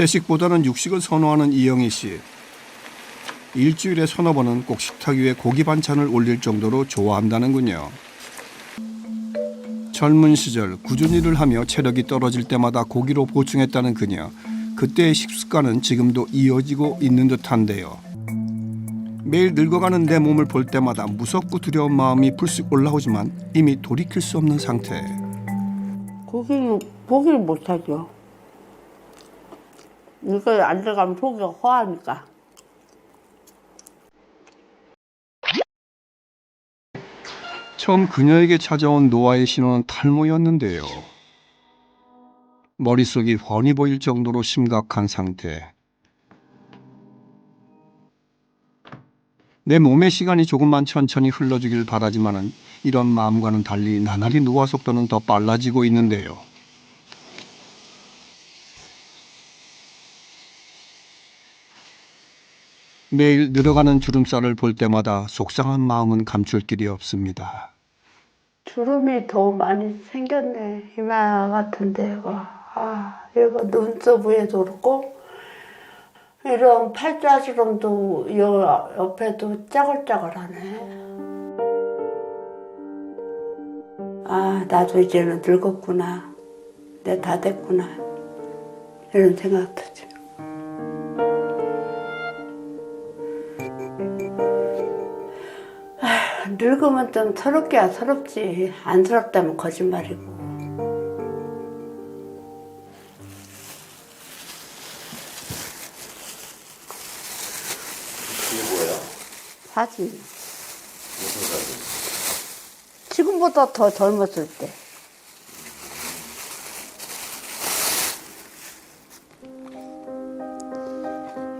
채식보다는 육식을 선호하는 이영희 씨. 일주일에 서너 번은 꼭 식탁 위에 고기 반찬을 올릴 정도로 좋아한다는군요. 젊은 시절 꾸준히 일을 하며 체력이 떨어질 때마다 고기로 보충했다는 그녀. 그때의 식습관은 지금도 이어지고 있는 듯한데요. 매일 늙어가는 내 몸을 볼 때마다 무섭고 두려운 마음이 불쑥 올라오지만 이미 돌이킬 수 없는 상태. 고기는 포기를 못하죠. 이거 안 들어가면 속이 허하니까. 처음 그녀에게 찾아온 노아의 신호는 탈모였는데요. 머릿속이 훤히 보일 정도로 심각한 상태. 내 몸의 시간이 조금만 천천히 흘러주길 바라지만은 이런 마음과는 달리 나날이 노화 속도는 더 빨라지고 있는데요. 매일 늘어가는 주름살을 볼 때마다 속상한 마음은 감출 길이 없습니다. 주름이 더 많이 생겼네. 이마 같은 데가. 아, 이거 눈썹 위에도 그렇고, 이런 팔자 주름도 여 옆에도 짜글짜글하네. 아, 나도 이제는 늙었구나. 내 다 됐구나. 이런 생각 들죠. 늙으면 좀 서럽게야 서럽지. 안 서럽다면 거짓말이고. 이게 뭐야? 사진. 무슨 사진? 지금보다 더 젊었을 때.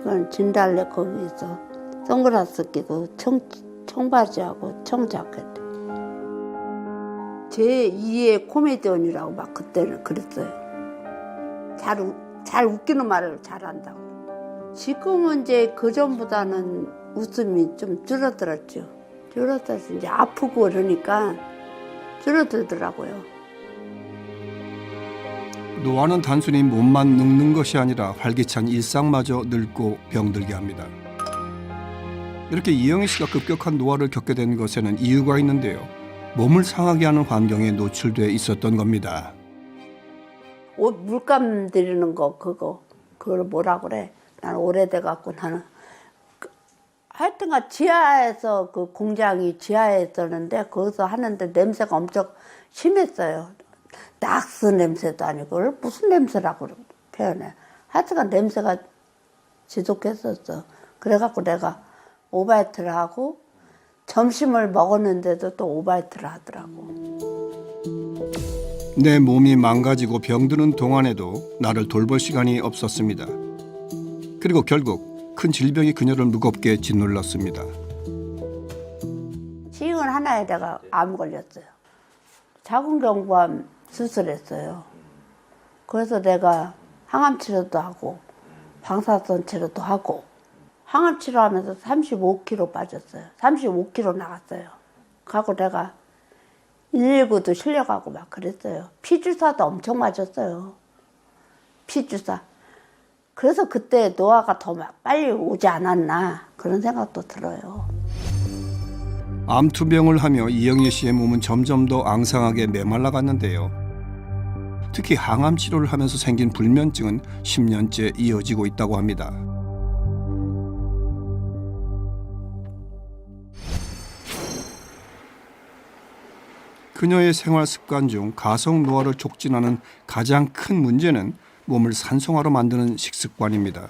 이건 진달래 거기서 선글라스 끼고 청, 청바지하고 청자켓. 제 2의 코미디언이라고 막 그때는 그랬어요. 잘, 우- 잘 웃기는 말을 잘한다고. 지금은 이제 그전보다는 웃음이 좀 줄어들었죠. 줄어들어서 이제 아프고 그러니까 줄어들더라고요. 노화는 단순히 몸만 늙는 것이 아니라 활기찬 일상마저 늙고 병들게 합니다. 이렇게 이영희 씨가 급격한 노화를 겪게 된 것에는 이유가 있는데요. 몸을 상하게 하는 환경에 노출돼 있었던 겁니다. 옷 물감 들이는 거 그거 그걸 뭐라 그래? 나는 오래돼 갖고 나는 그, 하여튼간 지하에서 그 공장이 지하에 있었는데 거기서 하는데 냄새가 엄청 심했어요. 낙스 냄새도 아니고 무슨 냄새라고 표현해. 하여튼간 냄새가 지독했었어. 그래갖고 내가 오바이트를 하고 점심을 먹었는데도 또 오바이트를 하더라고. 내 몸이 망가지고 병드는 동안에도 나를 돌볼 시간이 없었습니다. 그리고 결국 큰 질병이 그녀를 무겁게 짓눌렀습니다. 시흥 하나에 내가 암 걸렸어요. 자궁경부암 수술했어요. 그래서 내가 항암 치료도 하고 방사선 치료도 하고 항암 치료하면서 35kg 빠졌어요. 35kg 나갔어요. 가고 내가 119도 실려가고 막 그랬어요. 피주사도 엄청 맞았어요. 피주사. 그래서 그때 노화가 더 막 빨리 오지 않았나 그런 생각도 들어요. 암 투병을 하며 이영애 씨의 몸은 점점 더 앙상하게 메말라 갔는데요. 특히 항암 치료를 하면서 생긴 불면증은 10년째 이어지고 있다고 합니다. 그녀의 생활 습관 중 가성 노화를 촉진하는 가장 큰 문제는 몸을 산성화로 만드는 식습관입니다.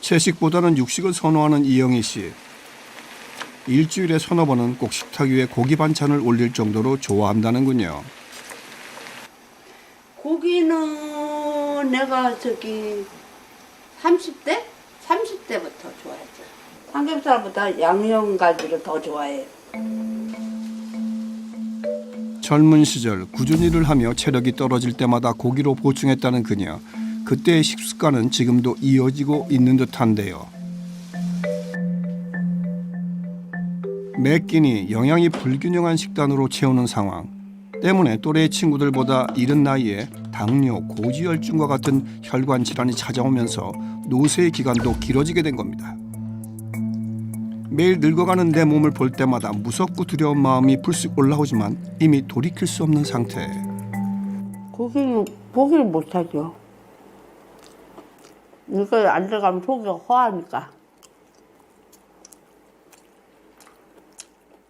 채식보다는 육식을 선호하는 이영희 씨. 일주일에 서너 번은 꼭 식탁 위에 고기 반찬을 올릴 정도로 좋아한다는군요. 고기는 내가 저기 30대? 30대부터 좋아했어요. 삼겹살보다 양념가지를 더 좋아해요. 젊은 시절 꾸준히 일을 하며 체력이 떨어질 때마다 고기로 보충했다는 그녀. 그때의 식습관은 지금도 이어지고 있는 듯한데요. 매 끼니 영양이 불균형한 식단으로 채우는 상황 때문에 또래 친구들보다 이른 나이에 당뇨, 고지혈증과 같은 혈관 질환이 찾아오면서 노쇠의 기간도 길어지게 된 겁니다. 매일 늙어가는 내 몸을 볼 때마다 무섭고 두려운 마음이 불쑥 올라오지만 이미 돌이킬 수 없는 상태. 고기를, 보기를 못하죠. 이거 안 들어가면 속이 허하니까.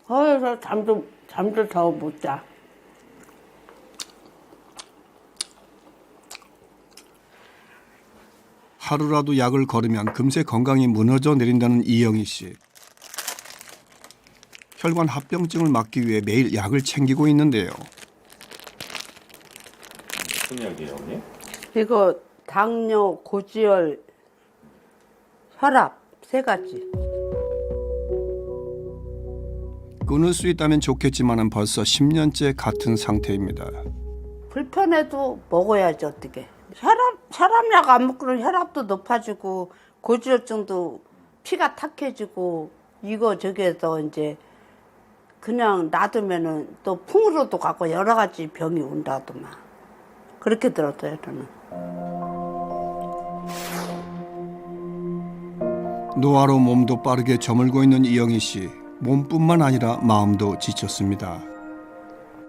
허해서 잠도, 잠도 더 못 자. 하루라도 약을 걸으면 금세 건강이 무너져 내린다는 이영희 씨. 혈관 합병증을 막기 위해 매일 약을 챙기고 있는데요. 무슨 약이에요, 언니? 이거 당뇨, 고지혈, 혈압 세 가지. 끊을 수 있다면 좋겠지만은 벌써 10년째 같은 상태입니다. 불편해도 먹어야지 어떻게. 혈압 혈압약 안 먹고는 혈압도 높아지고 고지혈증도 피가 탁해지고 이거 저기에서 이제 그냥 놔두면은 또 풍으로도 가고 여러 가지 병이 온다더만 그렇게 들었어요 저는. 노화로 몸도 빠르게 저물고 있는 이영희 씨. 몸뿐만 아니라 마음도 지쳤습니다.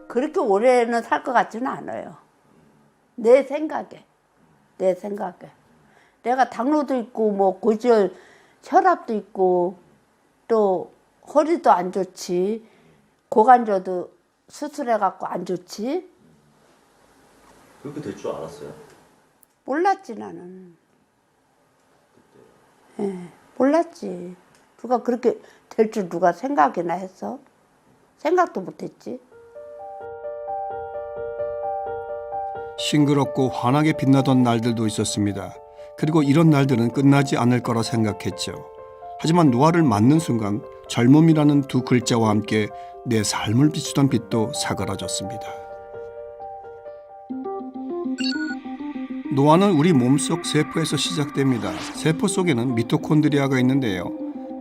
그렇게 오래는 살 것 같지는 않아요. 내 생각에. 내 생각에. 내가 당뇨도 있고, 뭐, 고지혈, 혈압도 있고, 또, 허리도 안 좋지. 고관절도 수술해 갖고 안 좋지. 그렇게 될 줄 알았어요? 몰랐지, 나는. 예, 몰랐지. 누가 그렇게 될 줄 누가 생각이나 했어? 생각도 못 했지. 싱그럽고 환하게 빛나던 날들도 있었습니다. 그리고 이런 날들은 끝나지 않을 거라 생각했죠. 하지만 노화를 맞는 순간 젊음이라는 두 글자와 함께 내 삶을 비추던 빛도 사그라졌습니다. 노화는 우리 몸속 세포에서 시작됩니다. 세포 속에는 미토콘드리아가 있는데요.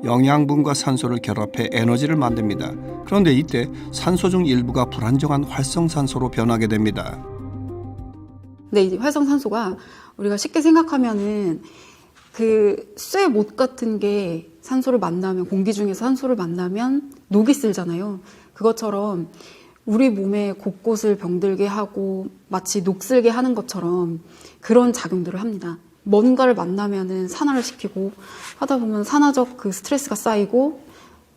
영양분과 산소를 결합해 에너지를 만듭니다. 그런데 이때 산소 중 일부가 불안정한 활성산소로 변하게 됩니다. 근데 이제 활성산소가 우리가 쉽게 생각하면은 그 쇠 못 같은 게 산소를 만나면 공기 중에서 산소를 만나면 녹이 슬잖아요. 그것처럼 우리 몸의 곳곳을 병들게 하고 마치 녹슬게 하는 것처럼 그런 작용들을 합니다. 뭔가를 만나면은 산화를 시키고 하다 보면 산화적 그 스트레스가 쌓이고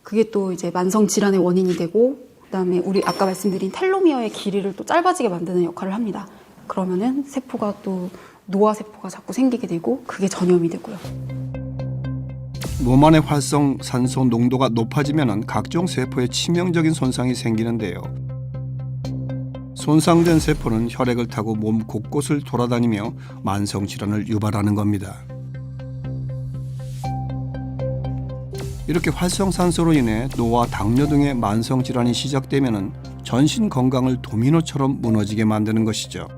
그게 또 이제 만성 질환의 원인이 되고 그다음에 우리 아까 말씀드린 텔로미어의 길이를 또 짧아지게 만드는 역할을 합니다. 그러면은 세포가 또 노화 세포가 자꾸 생기게 되고 그게 전염이 되고요. 몸 안의 활성 산소 농도가 높아지면 각종 세포에 치명적인 손상이 생기는데요. 손상된 세포는 혈액을 타고 몸 곳곳을 돌아다니며 만성 질환을 유발하는 겁니다. 이렇게 활성산소로 인해 노화, 당뇨 등의 만성 질환이 시작되면 전신 건강을 도미노처럼 무너지게 만드는 것이죠.